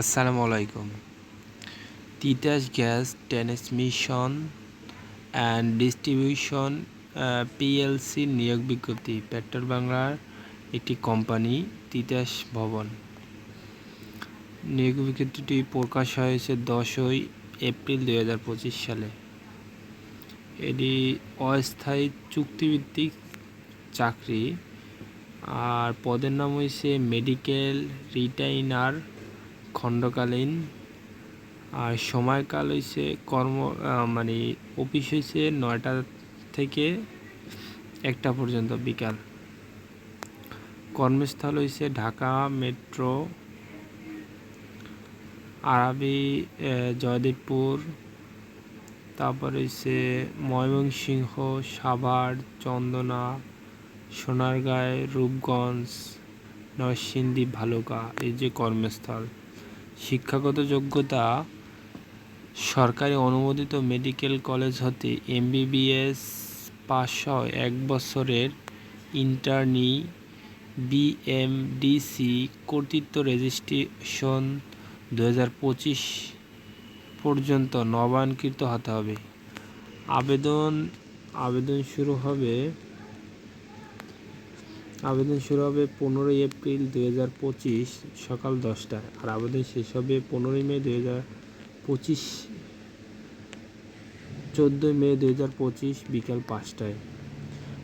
আসসালামু আলাইকুম। Titas gas transmission and distribution PLC নিয়োগ বিজ্ঞপ্তি, পেট্রোল বাংলার একটি কোম্পানি, তিতাস ভবন। নিয়োগ বিজ্ঞপ্তিটি প্রকাশ হয়েছে দশই এপ্রিল দুই হাজার পঁচিশ সালে। এটি অস্থায়ী চুক্তিভিত্তিক চাকরি। আর পদের নাম হয়েছে মেডিকেল রিটাইনার খণ্ডকালীন, আর সময়কাল হয়েছে কর্ম মানে অফিস হয়েছে নয়টা থেকে একটা পর্যন্ত বিকাল। কর্মস্থল হয়েছে ঢাকা মেট্রো, আরবি জয়দেবপুর, তারপর হচ্ছে ময়মনসিংহ, সাভার, চন্দনা, সোনারগাঁয়, রূপগঞ্জ, নরসিংদী, ভালুকা, এই যে কর্মস্থল। শিক্ষাগত যোগ্যতা সরকারি অনুমোদিত মেডিকেল কলেজ হতে এমবিবিএস পাস এক বছরের ইন্টার্নি বিএমডিসি কর্তৃত্ব রেজিস্ট্রেশন দুহাজার পঁচিশ পর্যন্ত নবায়নকৃত হতে হবে। আবেদন আবেদন শুরু হবে আবেদন শুরু হবে পনেরোই এপ্রিল দুই হাজার পঁচিশ সকাল দশটায় আর আবেদন শেষ হবে পনেরোই মে দুই হাজার পঁচিশ, চোদ্দোই মে দুই হাজার পঁচিশ বিকাল পাঁচটায়।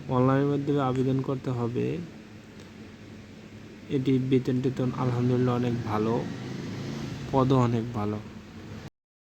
অনলাইনের মাধ্যমে আবেদন করতে হবে। এটি বেতন টেতন আলহামদুলিল্লাহ অনেক ভালো, পদও অনেক ভালো।